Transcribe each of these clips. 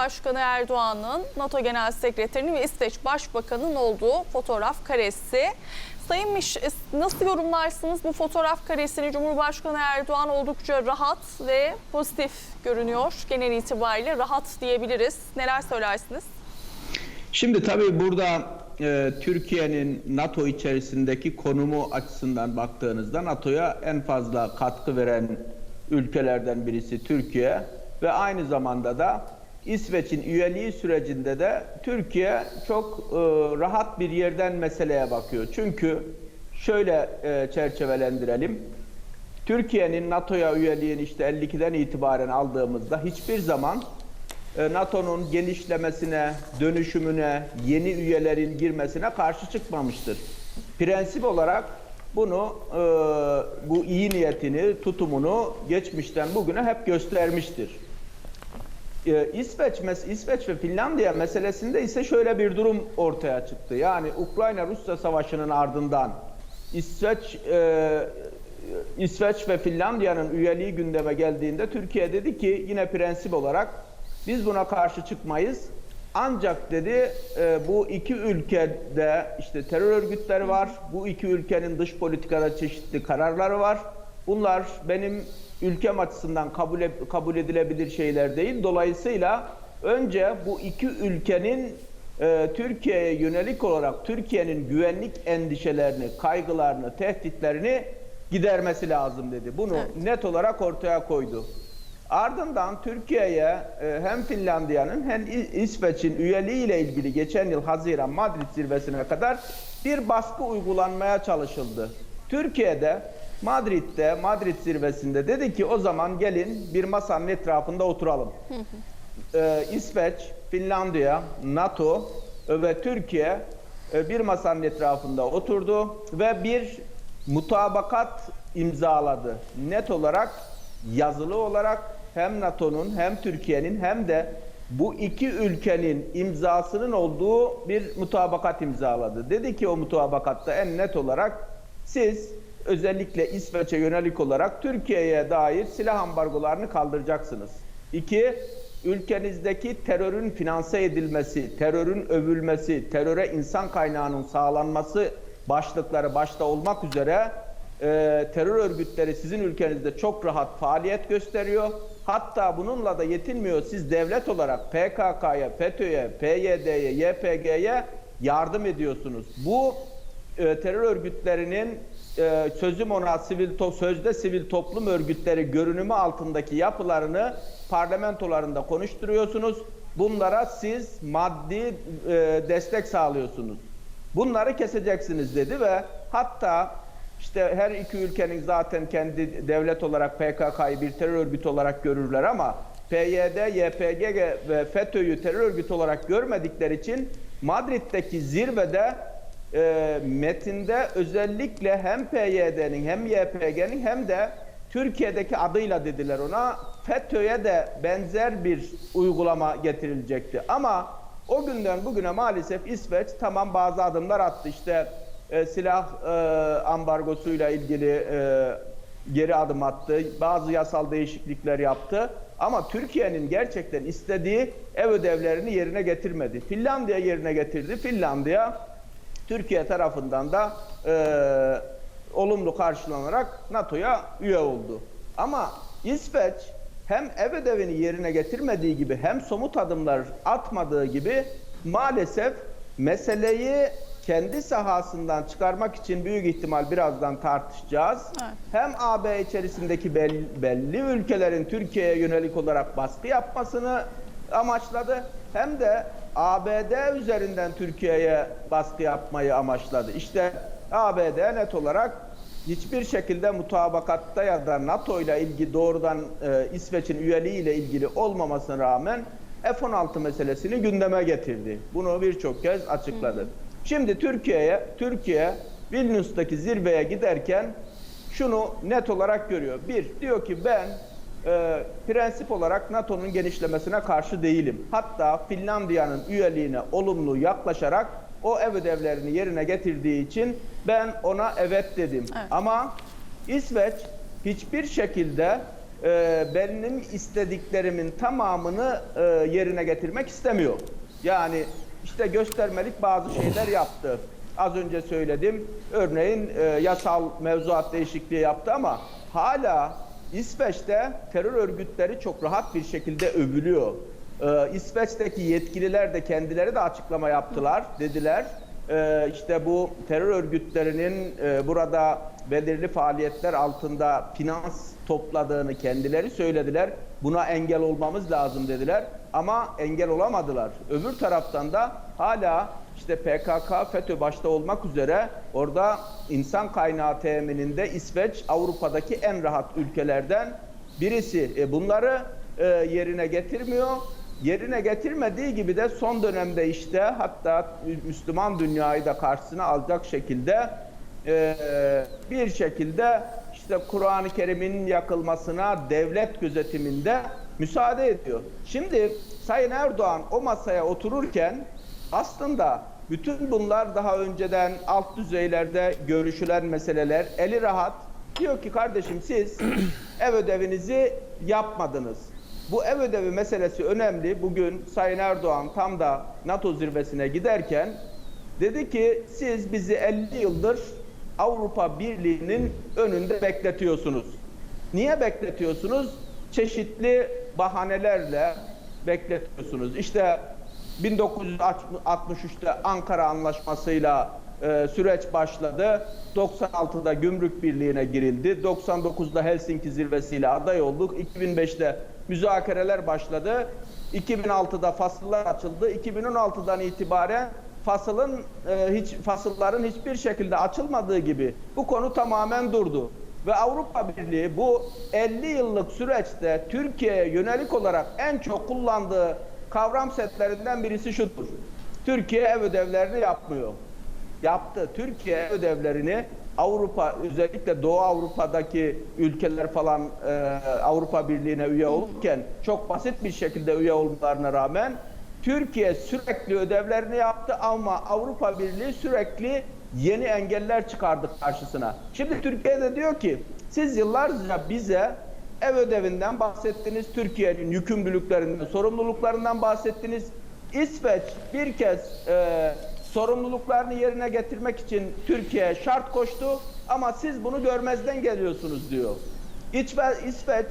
Cumhurbaşkanı Erdoğan'ın, NATO Genel Sekreterinin ve İsveç Başbakanı'nın olduğu fotoğraf karesi. Sayın Miş, nasıl yorumlarsınız bu fotoğraf karesini? Cumhurbaşkanı Erdoğan oldukça rahat ve pozitif görünüyor. Genel itibariyle rahat diyebiliriz. Neler söylersiniz? Şimdi tabii burada e, Türkiye'nin NATO içerisindeki konumu açısından baktığınızda NATO'ya en fazla katkı veren ülkelerden birisi Türkiye ve aynı zamanda da İsveç'in üyeliği sürecinde de Türkiye çok e, rahat bir yerden meseleye bakıyor. Çünkü şöyle e, çerçevelendirelim. Türkiye'nin NATO'ya üyeliğini işte 52'den itibaren aldığımızda hiçbir zaman e, NATO'nun genişlemesine, dönüşümüne, yeni üyelerin girmesine karşı çıkmamıştır. Prensip olarak bunu, e, bu iyi niyetini, tutumunu geçmişten bugüne hep göstermiştir. E, İsveç, İsveç ve Finlandiya meselesinde ise şöyle bir durum ortaya çıktı. Yani Ukrayna-Rusya savaşının ardından İsveç e, İsveç ve Finlandiya'nın üyeliği gündeme geldiğinde Türkiye dedi ki yine prensip olarak biz buna karşı çıkmayız. Ancak dedi e, bu iki ülkede işte terör örgütleri var. Bu iki ülkenin dış politikada çeşitli kararları var. Bunlar benim ülkem açısından kabul, kabul edilebilir şeyler değil. Dolayısıyla önce bu iki ülkenin e, Türkiye'ye yönelik olarak Türkiye'nin güvenlik endişelerini, kaygılarını, tehditlerini gidermesi lazım dedi. Bunu Evet. net olarak ortaya koydu. Ardından Türkiye'ye e, hem Finlandiya'nın hem İsveç'in üyeliği ile ilgili geçen yıl Haziran Madrid zirvesine kadar bir baskı uygulanmaya çalışıldı. Türkiye'de Madrid'de Madrid zirvesinde dedi ki o zaman gelin bir masanın etrafında oturalım. Ee, İsveç, Finlandiya, NATO ve Türkiye e, bir masanın etrafında oturdu ve bir mutabakat imzaladı. Net olarak yazılı olarak hem NATO'nun hem Türkiye'nin hem de bu iki ülkenin imzasının olduğu bir mutabakat imzaladı. Dedi ki o mutabakatta en net olarak siz özellikle İsveç'e yönelik olarak Türkiye'ye dair silah ambargolarını kaldıracaksınız. İki, ülkenizdeki terörün finanse edilmesi, terörün övülmesi, teröre insan kaynağının sağlanması başlıkları başta olmak üzere e, terör örgütleri sizin ülkenizde çok rahat faaliyet gösteriyor. Hatta bununla da yetinmiyor. Siz devlet olarak PKK'ya, FETÖ'ye, PYD'ye, YPG'ye yardım ediyorsunuz. Bu e, terör örgütlerinin e, sözüm ona sivil to sözde sivil toplum örgütleri görünümü altındaki yapılarını parlamentolarında konuşturuyorsunuz. Bunlara siz maddi e, destek sağlıyorsunuz. Bunları keseceksiniz dedi ve hatta işte her iki ülkenin zaten kendi devlet olarak PKK'yı bir terör örgütü olarak görürler ama PYD, YPG ve FETÖ'yü terör örgütü olarak görmedikleri için Madrid'deki zirvede e, metinde özellikle hem PYD'nin hem YPG'nin hem de Türkiye'deki adıyla dediler ona FETÖ'ye de benzer bir uygulama getirilecekti. Ama o günden bugüne maalesef İsveç tamam bazı adımlar attı. İşte e, silah e, ambargosuyla ilgili e, geri adım attı. Bazı yasal değişiklikler yaptı. Ama Türkiye'nin gerçekten istediği ev ödevlerini yerine getirmedi. Finlandiya yerine getirdi. Finlandiya Türkiye tarafından da e, olumlu karşılanarak NATO'ya üye oldu. Ama İsveç hem ev ödevini yerine getirmediği gibi hem somut adımlar atmadığı gibi maalesef meseleyi kendi sahasından çıkarmak için büyük ihtimal birazdan tartışacağız. Evet. Hem AB içerisindeki belli, belli ülkelerin Türkiye'ye yönelik olarak baskı yapmasını amaçladı hem de ABD üzerinden Türkiye'ye baskı yapmayı amaçladı. İşte ABD net olarak hiçbir şekilde mutabakatta ya da NATO ile ilgili doğrudan e, İsveç'in üyeliği ile ilgili olmamasına rağmen F-16 meselesini gündeme getirdi. Bunu birçok kez açıkladı. Şimdi Türkiye'ye Türkiye Vilnius'taki zirveye giderken şunu net olarak görüyor. Bir, diyor ki ben e, prensip olarak NATO'nun genişlemesine karşı değilim. Hatta Finlandiya'nın üyeliğine olumlu yaklaşarak o ev ödevlerini yerine getirdiği için ben ona evet dedim. Evet. Ama İsveç hiçbir şekilde e, benim istediklerimin tamamını e, yerine getirmek istemiyor. Yani işte göstermelik bazı şeyler yaptı. Az önce söyledim. Örneğin e, yasal mevzuat değişikliği yaptı ama hala İsveç'te terör örgütleri çok rahat bir şekilde övülüyor. Ee, İsveç'teki yetkililer de kendileri de açıklama yaptılar. Dediler e, işte bu terör örgütlerinin e, burada belirli faaliyetler altında finans topladığını kendileri söylediler. Buna engel olmamız lazım dediler. Ama engel olamadılar. Öbür taraftan da hala işte PKK, FETÖ başta olmak üzere orada insan kaynağı temininde İsveç Avrupa'daki en rahat ülkelerden birisi. E bunları e, yerine getirmiyor. Yerine getirmediği gibi de son dönemde işte hatta Müslüman dünyayı da karşısına alacak şekilde e, bir şekilde işte Kur'an-ı Kerim'in yakılmasına devlet gözetiminde müsaade ediyor. Şimdi Sayın Erdoğan o masaya otururken aslında bütün bunlar daha önceden alt düzeylerde görüşülen meseleler eli rahat. Diyor ki kardeşim siz ev ödevinizi yapmadınız. Bu ev ödevi meselesi önemli. Bugün Sayın Erdoğan tam da NATO zirvesine giderken dedi ki siz bizi 50 yıldır Avrupa Birliği'nin önünde bekletiyorsunuz. Niye bekletiyorsunuz? Çeşitli bahanelerle bekletiyorsunuz. İşte 1963'te Ankara Anlaşması'yla e, süreç başladı. 96'da Gümrük Birliği'ne girildi. 99'da Helsinki Zirvesi'yle aday olduk. 2005'te müzakereler başladı. 2006'da fasıllar açıldı. 2016'dan itibaren fasılın e, hiç fasılların hiçbir şekilde açılmadığı gibi bu konu tamamen durdu. Ve Avrupa Birliği bu 50 yıllık süreçte Türkiye'ye yönelik olarak en çok kullandığı kavram setlerinden birisi şudur. Türkiye ev ödevlerini yapmıyor. Yaptı. Türkiye ev ödevlerini Avrupa özellikle Doğu Avrupa'daki ülkeler falan e, Avrupa Birliği'ne üye olurken çok basit bir şekilde üye olmalarına rağmen Türkiye sürekli ödevlerini yaptı ama Avrupa Birliği sürekli yeni engeller çıkardı karşısına. Şimdi Türkiye de diyor ki siz yıllarca bize ev ödevinden bahsettiniz, Türkiye'nin yükümlülüklerinden, sorumluluklarından bahsettiniz. İsveç bir kez e, sorumluluklarını yerine getirmek için Türkiye'ye şart koştu ama siz bunu görmezden geliyorsunuz diyor. İsveç, İsveç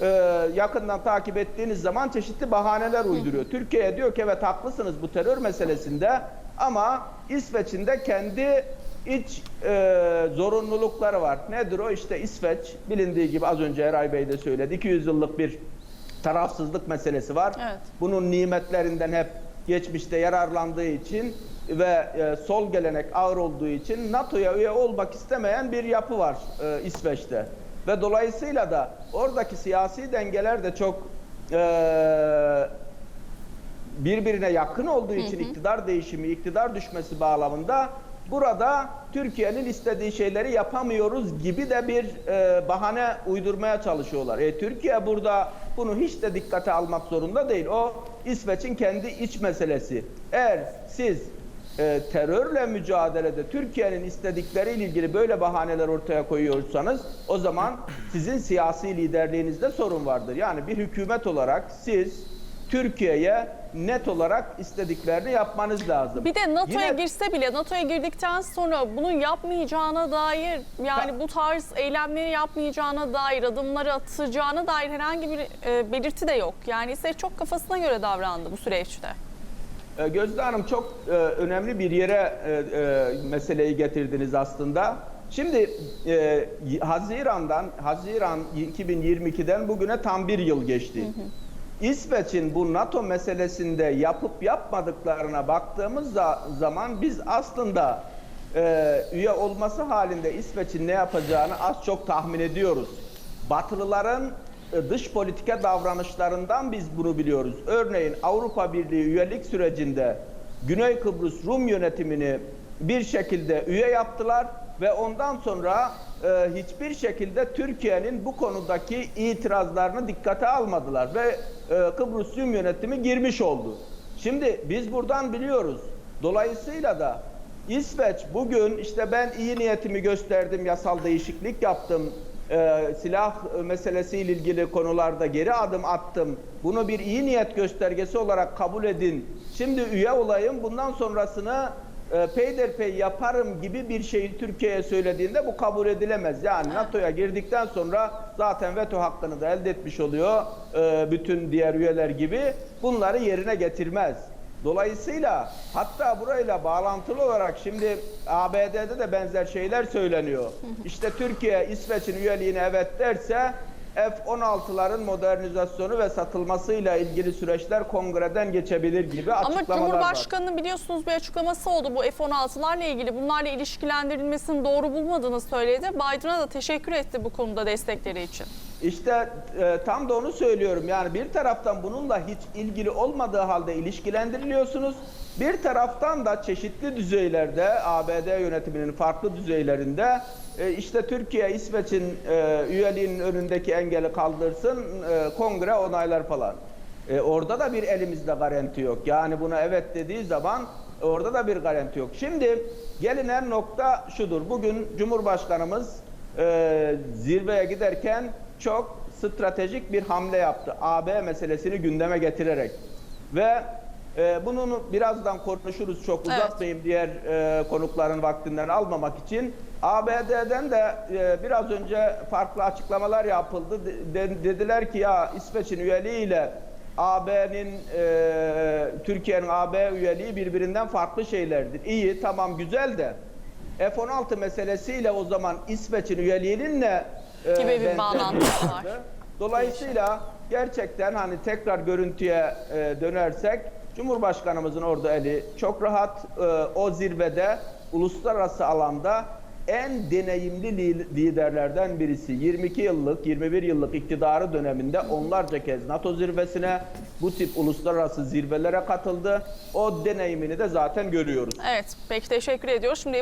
e, yakından takip ettiğiniz zaman çeşitli bahaneler uyduruyor. Türkiye'ye diyor ki evet haklısınız bu terör meselesinde ama İsveç'in de kendi iç e, zorunlulukları var. Nedir o? İşte İsveç bilindiği gibi az önce Eray Bey de söyledi. 200 yıllık bir tarafsızlık meselesi var. Evet. Bunun nimetlerinden hep geçmişte yararlandığı için ve e, sol gelenek ağır olduğu için NATO'ya üye olmak istemeyen bir yapı var e, İsveç'te. Ve dolayısıyla da oradaki siyasi dengeler de çok e, birbirine yakın olduğu için iktidar değişimi, iktidar düşmesi bağlamında burada Türkiye'nin istediği şeyleri yapamıyoruz gibi de bir e, bahane uydurmaya çalışıyorlar. E, Türkiye burada bunu hiç de dikkate almak zorunda değil. O İsveç'in kendi iç meselesi. Eğer siz e, terörle mücadelede Türkiye'nin istedikleriyle ilgili böyle bahaneler ortaya koyuyorsanız o zaman sizin siyasi liderliğinizde sorun vardır. Yani bir hükümet olarak siz Türkiye'ye net olarak istediklerini yapmanız lazım. Bir de NATO'ya Yine- girse bile NATO'ya girdikten sonra bunu yapmayacağına dair yani bu tarz eylemleri yapmayacağına dair adımları atacağına dair herhangi bir e, belirti de yok. Yani ise çok kafasına göre davrandı bu süreçte. E, Gözde Hanım çok e, önemli bir yere e, e, meseleyi getirdiniz aslında. Şimdi e, Haziran'dan Haziran 2022'den bugüne tam bir yıl geçti. İsveç'in bu NATO meselesinde yapıp yapmadıklarına baktığımız za- zaman biz aslında e, üye olması halinde İsveç'in ne yapacağını az çok tahmin ediyoruz. Batılıların e, dış politika davranışlarından biz bunu biliyoruz. Örneğin Avrupa Birliği üyelik sürecinde Güney Kıbrıs Rum yönetimini bir şekilde üye yaptılar ve ondan sonra e, hiçbir şekilde Türkiye'nin bu konudaki itirazlarını dikkate almadılar ve e, Kıbrıs Rum yönetimi girmiş oldu. Şimdi biz buradan biliyoruz. Dolayısıyla da İsveç bugün işte ben iyi niyetimi gösterdim, yasal değişiklik yaptım, e, silah meselesiyle ilgili konularda geri adım attım. Bunu bir iyi niyet göstergesi olarak kabul edin. Şimdi üye olayım. Bundan sonrasını e, peyderpey yaparım gibi bir şeyi Türkiye'ye söylediğinde bu kabul edilemez. Yani NATO'ya girdikten sonra zaten veto hakkını da elde etmiş oluyor e, bütün diğer üyeler gibi. Bunları yerine getirmez. Dolayısıyla hatta burayla bağlantılı olarak şimdi ABD'de de benzer şeyler söyleniyor. İşte Türkiye İsveç'in üyeliğine evet derse F-16'ların modernizasyonu ve satılmasıyla ilgili süreçler kongreden geçebilir gibi Ama açıklamalar var. Cumhurbaşkanı'nın biliyorsunuz bir açıklaması oldu bu F-16'larla ilgili. Bunlarla ilişkilendirilmesini doğru bulmadığını söyledi. Biden'a da teşekkür etti bu konuda destekleri için. İşte e, tam da onu söylüyorum. Yani bir taraftan bununla hiç ilgili olmadığı halde ilişkilendiriliyorsunuz. Bir taraftan da çeşitli düzeylerde ABD yönetiminin farklı düzeylerinde e, işte Türkiye İsveç'in e, üyeliğinin önündeki engeli kaldırsın, e, kongre onaylar falan. E, orada da bir elimizde garanti yok. Yani buna evet dediği zaman orada da bir garanti yok. Şimdi gelinen nokta şudur. Bugün Cumhurbaşkanımız e, zirveye giderken çok stratejik bir hamle yaptı. AB meselesini gündeme getirerek. Ve e, bunun birazdan konuşuruz çok Evet. uzatmayayım diğer e, konukların vaktinden almamak için. ABD'den de e, biraz önce farklı açıklamalar yapıldı. De- dediler ki ya İsveç'in üyeliğiyle AB'nin e, Türkiye'nin AB üyeliği birbirinden farklı şeylerdir. İyi tamam güzel de F-16 meselesiyle o zaman İsveç'in üyeliğinin ne e, Gibi bir bağlantısı var. Dolayısıyla gerçekten hani tekrar görüntüye e, dönersek Cumhurbaşkanımızın orada eli çok rahat E, o zirvede uluslararası alanda en deneyimli li- liderlerden birisi. 22 yıllık, 21 yıllık iktidarı döneminde onlarca kez NATO zirvesine, bu tip uluslararası zirvelere katıldı. O deneyimini de zaten görüyoruz. Evet, peki teşekkür ediyoruz. Şimdi